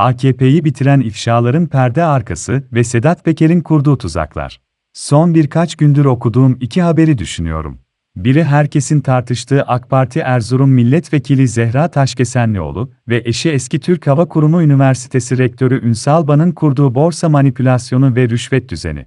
AKP'yi bitiren ifşaların perde arkası ve Sedat Peker'in kurduğu tuzaklar. Son birkaç gündür okuduğum iki haberi düşünüyorum. Biri herkesin tartıştığı AK Parti Erzurum Milletvekili Zehra Taşkesenlioğlu ve eşi eski Türk Hava Kurumu Üniversitesi Rektörü Ünsal Ban'ın kurduğu borsa manipülasyonu ve rüşvet düzeni.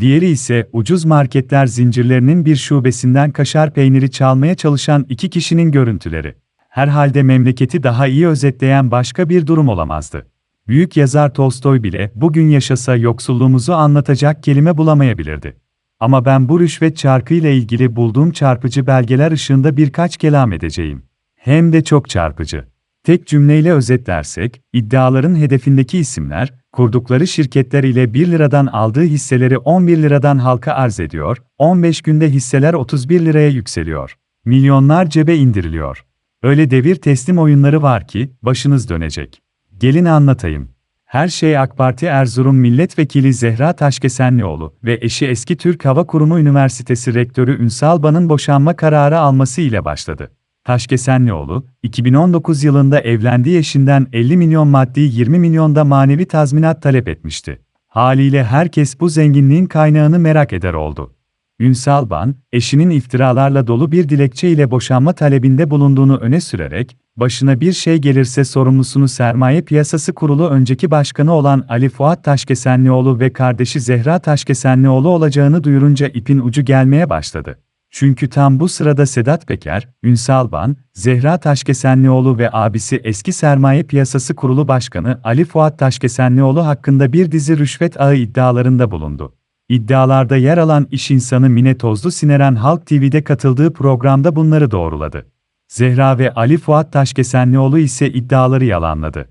Diğeri ise ucuz marketler zincirlerinin bir şubesinden kaşar peyniri çalmaya çalışan iki kişinin görüntüleri. Herhalde memleketi daha iyi özetleyen başka bir durum olamazdı. Büyük yazar Tolstoy bile bugün yaşasa yoksulluğumuzu anlatacak kelime bulamayabilirdi. Ama ben bu rüşvet çarkıyla ilgili bulduğum çarpıcı belgeler ışığında birkaç kelam edeceğim. Hem de çok çarpıcı. Tek cümleyle özetlersek, iddiaların hedefindeki isimler, kurdukları şirketler ile 1 liradan aldığı hisseleri 11 liradan halka arz ediyor, 15 günde hisseler 31 liraya yükseliyor. Milyonlar cebe indiriliyor. Öyle devir teslim oyunları var ki, başınız dönecek. Gelin anlatayım. Her şey AK Parti Erzurum Milletvekili Zehra Taşkesenlioğlu ve eşi eski Türk Hava Kurumu Üniversitesi Rektörü Ünsal boşanma kararı alması ile başladı. Taşkesenlioğlu, 2019 yılında evlendiği eşinden 50 milyon maddi 20 milyonda manevi tazminat talep etmişti. Haliyle herkes bu zenginliğin kaynağını merak eder oldu. Ünsal Ban, eşinin iftiralarla dolu bir dilekçe ile boşanma talebinde bulunduğunu öne sürerek, başına bir şey gelirse sorumlusunu Sermaye Piyasası Kurulu önceki başkanı olan Ali Fuat Taşkesenlioğlu ve kardeşi Zehra Taşkesenlioğlu olacağını duyurunca ipin ucu gelmeye başladı. Çünkü tam bu sırada Sedat Peker, Ünsal Ban, Zehra Taşkesenlioğlu ve abisi eski Sermaye Piyasası Kurulu Başkanı Ali Fuat Taşkesenlioğlu hakkında bir dizi rüşvet ağı iddialarında bulundu. İddialarda yer alan iş insanı Mine Tozlu Sineren Halk TV'de katıldığı programda bunları doğruladı. Zehra ve Ali Fuat Taşkesenlioğlu ise iddiaları yalanladı.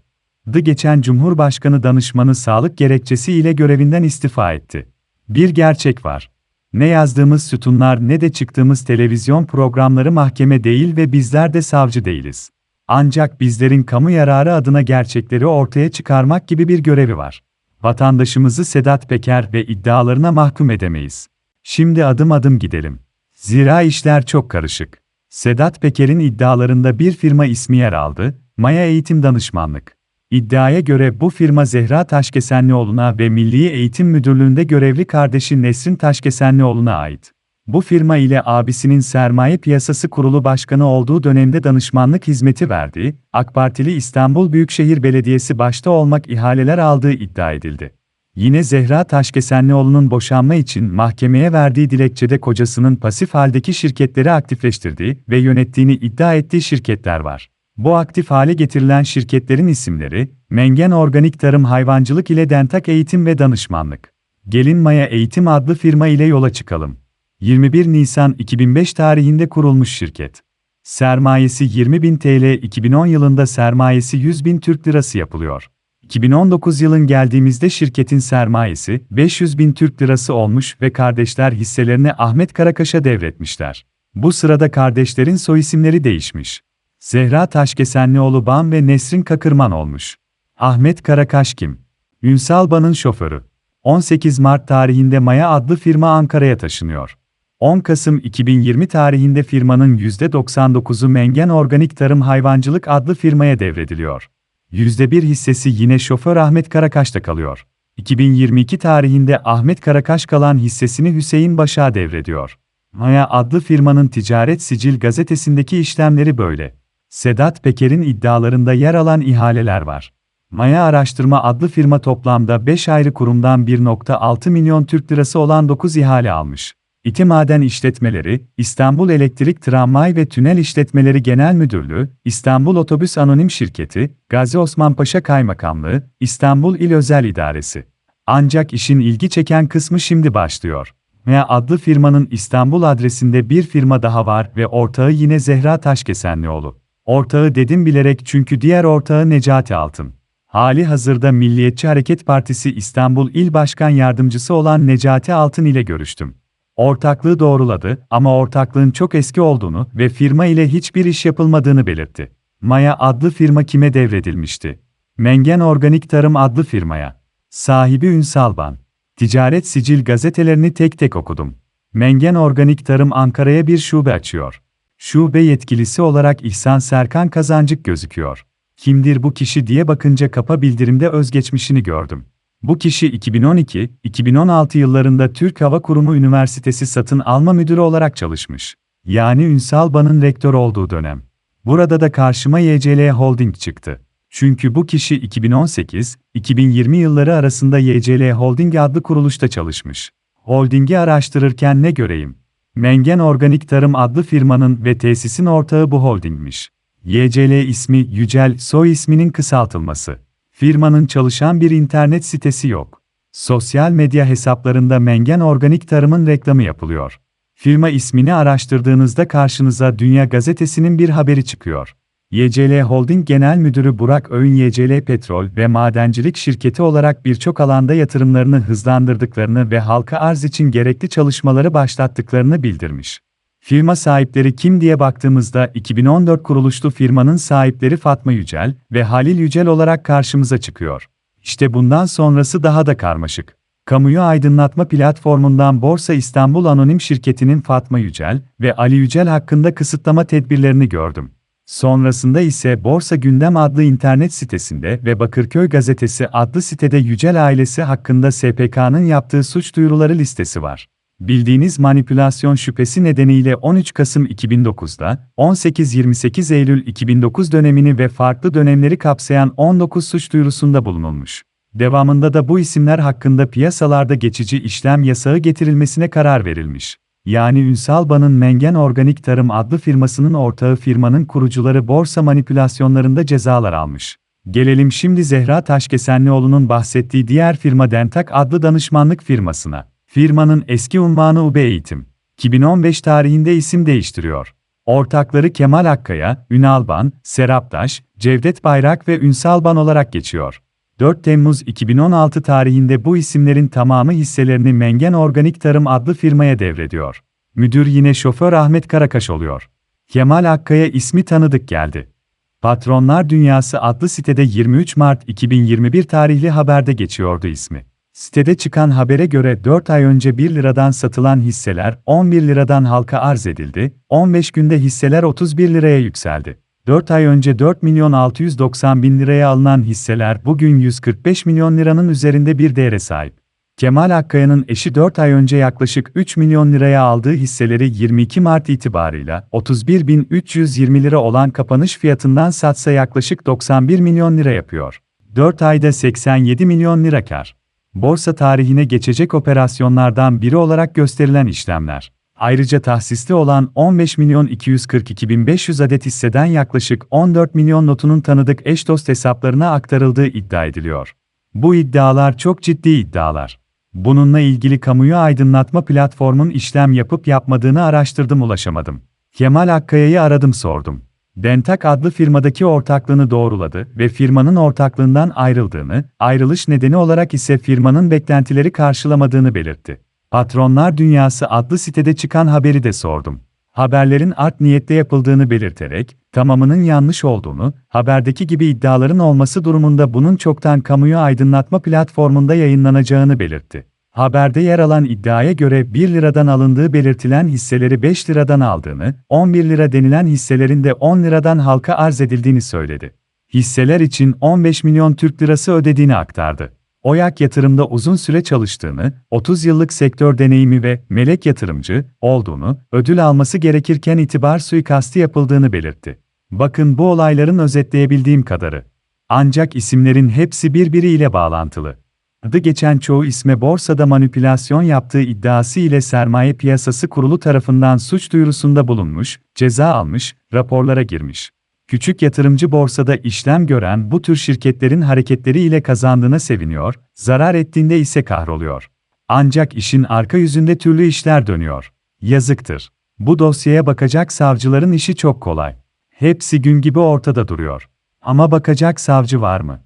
The geçen Cumhurbaşkanı danışmanı sağlık gerekçesi ile görevinden istifa etti. Bir gerçek var. Ne yazdığımız sütunlar ne de çıktığımız televizyon programları mahkeme değil ve bizler de savcı değiliz. Ancak bizlerin kamu yararı adına gerçekleri ortaya çıkarmak gibi bir görevi var. Vatandaşımızı Sedat Peker ve iddialarına mahkum edemeyiz. Şimdi adım adım gidelim. Zira işler çok karışık. Sedat Peker'in iddialarında bir firma ismi yer aldı, Maya Eğitim Danışmanlık. İddiaya göre bu firma Zehra Taşkesenlioğlu'na ve Milli Eğitim Müdürlüğü'nde görevli kardeşi Nesrin Taşkesenlioğlu'na ait. Bu firma ile abisinin Sermaye Piyasası Kurulu Başkanı olduğu dönemde danışmanlık hizmeti verdiği, AK Partili İstanbul Büyükşehir Belediyesi başta olmak ihaleler aldığı iddia edildi. Yine Zehra Taşkesenlioğlu'nun boşanma için mahkemeye verdiği dilekçede kocasının pasif haldeki şirketleri aktifleştirdiği ve yönettiğini iddia ettiği şirketler var. Bu aktif hale getirilen şirketlerin isimleri, Mengen Organik Tarım Hayvancılık ile Dentak Eğitim ve Danışmanlık. Gelin Maya Eğitim adlı firma ile yola çıkalım. 21 Nisan 2005 tarihinde kurulmuş şirket. Sermayesi 20 bin TL, 2010 yılında sermayesi 100 bin Türk Lirası yapılıyor. 2019 yılın geldiğimizde şirketin sermayesi 500 bin Türk Lirası olmuş ve kardeşler hisselerini Ahmet Karakaş'a devretmişler. Bu sırada kardeşlerin soy isimleri değişmiş. Zehra Taşkesenlioğlu Ban ve Nesrin Kakırman olmuş. Ahmet Karakaş kim? Ünsal Ban'ın şoförü. 18 Mart tarihinde Maya adlı firma Ankara'ya taşınıyor. 10 Kasım 2020 tarihinde firmanın %99'u Mengen Organik Tarım Hayvancılık adlı firmaya devrediliyor. %1 hissesi yine şoför Ahmet Karakaş'ta kalıyor. 2022 tarihinde Ahmet Karakaş kalan hissesini Hüseyin Baş'a devrediyor. Maya adlı firmanın ticaret sicil gazetesindeki işlemleri böyle. Sedat Peker'in iddialarında yer alan ihaleler var. Maya Araştırma adlı firma toplamda 5 ayrı kurumdan 1.6 milyon Türk lirası olan 9 ihale almış. İti Maden İşletmeleri, İstanbul Elektrik Tramvay ve Tünel İşletmeleri Genel Müdürlüğü, İstanbul Otobüs Anonim Şirketi, Gazi Osman Paşa Kaymakamlığı, İstanbul İl Özel İdaresi. Ancak işin ilgi çeken kısmı şimdi başlıyor. Maya adlı firmanın İstanbul adresinde bir firma daha var ve ortağı yine Zehra Taşkesenlioğlu. Ortağı dedim bilerek çünkü diğer ortağı Necati Altın. Hali hazırda Milliyetçi Hareket Partisi İstanbul İl Başkan Yardımcısı olan Necati Altın ile görüştüm. Ortaklığı doğruladı ama ortaklığın çok eski olduğunu ve firma ile hiçbir iş yapılmadığını belirtti. Maya adlı firma kime devredilmişti? Mengen Organik Tarım adlı firmaya. Sahibi Ünsal Ban. Ticaret sicil gazetelerini tek tek okudum. Mengen Organik Tarım Ankara'ya bir şube açıyor. Şube yetkilisi olarak İhsan Serkan Kazancık gözüküyor. Kimdir bu kişi diye bakınca kapa bildirimde özgeçmişini gördüm. Bu kişi 2012-2016 yıllarında Türk Hava Kurumu Üniversitesi satın alma müdürü olarak çalışmış. Yani Ünsal Ban'ın rektör olduğu dönem. Burada da karşıma YCL Holding çıktı. Çünkü bu kişi 2018-2020 yılları arasında YCL Holding adlı kuruluşta çalışmış. Holding'i araştırırken ne göreyim? Mengen Organik Tarım adlı firmanın ve tesisin ortağı bu holdingmiş. YCL ismi Yücel, soy isminin kısaltılması. Firmanın çalışan bir internet sitesi yok. Sosyal medya hesaplarında Mengen Organik Tarım'ın reklamı yapılıyor. Firma ismini araştırdığınızda karşınıza Dünya Gazetesi'nin bir haberi çıkıyor. YCL Holding Genel Müdürü Burak Öğün YCL Petrol ve Madencilik Şirketi olarak birçok alanda yatırımlarını hızlandırdıklarını ve halka arz için gerekli çalışmaları başlattıklarını bildirmiş. Firma sahipleri kim diye baktığımızda 2014 kuruluşlu firmanın sahipleri Fatma Yücel ve Halil Yücel olarak karşımıza çıkıyor. İşte bundan sonrası daha da karmaşık. Kamuyu aydınlatma platformundan Borsa İstanbul Anonim Şirketi'nin Fatma Yücel ve Ali Yücel hakkında kısıtlama tedbirlerini gördüm. Sonrasında ise Borsa Gündem adlı internet sitesinde ve Bakırköy Gazetesi adlı sitede Yücel ailesi hakkında SPK'nın yaptığı suç duyuruları listesi var. Bildiğiniz manipülasyon şüphesi nedeniyle 13 Kasım 2009'da, 18-28 Eylül 2009 dönemini ve farklı dönemleri kapsayan 19 suç duyurusunda bulunulmuş. Devamında da bu isimler hakkında piyasalarda geçici işlem yasağı getirilmesine karar verilmiş. Yani Ünsal Ban'ın Mengen Organik Tarım adlı firmasının ortağı firmanın kurucuları borsa manipülasyonlarında cezalar almış. Gelelim şimdi Zehra Taşkesenlioğlu'nun bahsettiği diğer firma Dentak adlı danışmanlık firmasına. Firmanın eski unvanı UB Eğitim. 2015 tarihinde isim değiştiriyor. Ortakları Kemal Akkaya, Ünal Ban, Serap Cevdet Bayrak ve Ünsal Ban olarak geçiyor. 4 Temmuz 2016 tarihinde bu isimlerin tamamı hisselerini Mengen Organik Tarım adlı firmaya devrediyor. Müdür yine şoför Ahmet Karakaş oluyor. Kemal Akkaya ismi tanıdık geldi. Patronlar Dünyası adlı sitede 23 Mart 2021 tarihli haberde geçiyordu ismi. Sitede çıkan habere göre 4 ay önce 1 liradan satılan hisseler 11 liradan halka arz edildi, 15 günde hisseler 31 liraya yükseldi. 4 ay önce 4 milyon 690 bin liraya alınan hisseler bugün 145 milyon liranın üzerinde bir değere sahip. Kemal Akkaya'nın eşi 4 ay önce yaklaşık 3 milyon liraya aldığı hisseleri 22 Mart itibarıyla 31.320 lira olan kapanış fiyatından satsa yaklaşık 91 milyon lira yapıyor. 4 ayda 87 milyon lira kar. Borsa tarihine geçecek operasyonlardan biri olarak gösterilen işlemler. Ayrıca tahsisli olan 15 milyon 242 bin 500 adet hisseden yaklaşık 14 milyon notunun tanıdık eş dost hesaplarına aktarıldığı iddia ediliyor. Bu iddialar çok ciddi iddialar. Bununla ilgili kamuyu aydınlatma platformun işlem yapıp yapmadığını araştırdım ulaşamadım. Kemal Akkaya'yı aradım sordum. Dentak adlı firmadaki ortaklığını doğruladı ve firmanın ortaklığından ayrıldığını, ayrılış nedeni olarak ise firmanın beklentileri karşılamadığını belirtti. Patronlar Dünyası adlı sitede çıkan haberi de sordum. Haberlerin art niyette yapıldığını belirterek, tamamının yanlış olduğunu, haberdeki gibi iddiaların olması durumunda bunun çoktan kamuyu aydınlatma platformunda yayınlanacağını belirtti. Haberde yer alan iddiaya göre 1 liradan alındığı belirtilen hisseleri 5 liradan aldığını, 11 lira denilen hisselerin de 10 liradan halka arz edildiğini söyledi. Hisseler için 15 milyon Türk lirası ödediğini aktardı. Oyak yatırımda uzun süre çalıştığını, 30 yıllık sektör deneyimi ve melek yatırımcı olduğunu, ödül alması gerekirken itibar suikasti yapıldığını belirtti. Bakın bu olayların özetleyebildiğim kadarı. Ancak isimlerin hepsi birbiriyle bağlantılı. Adı geçen çoğu isme borsada manipülasyon yaptığı iddiası ile Sermaye Piyasası Kurulu tarafından suç duyurusunda bulunmuş, ceza almış, raporlara girmiş. Küçük yatırımcı borsada işlem gören bu tür şirketlerin hareketleri ile kazandığına seviniyor, zarar ettiğinde ise kahroluyor. Ancak işin arka yüzünde türlü işler dönüyor. Yazıktır. Bu dosyaya bakacak savcıların işi çok kolay. Hepsi gün gibi ortada duruyor. Ama bakacak savcı var mı?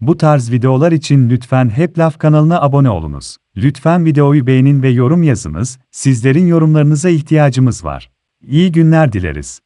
Bu tarz videolar için lütfen Hep Laf kanalına abone olunuz. Lütfen videoyu beğenin ve yorum yazınız, sizlerin yorumlarınıza ihtiyacımız var. İyi günler dileriz.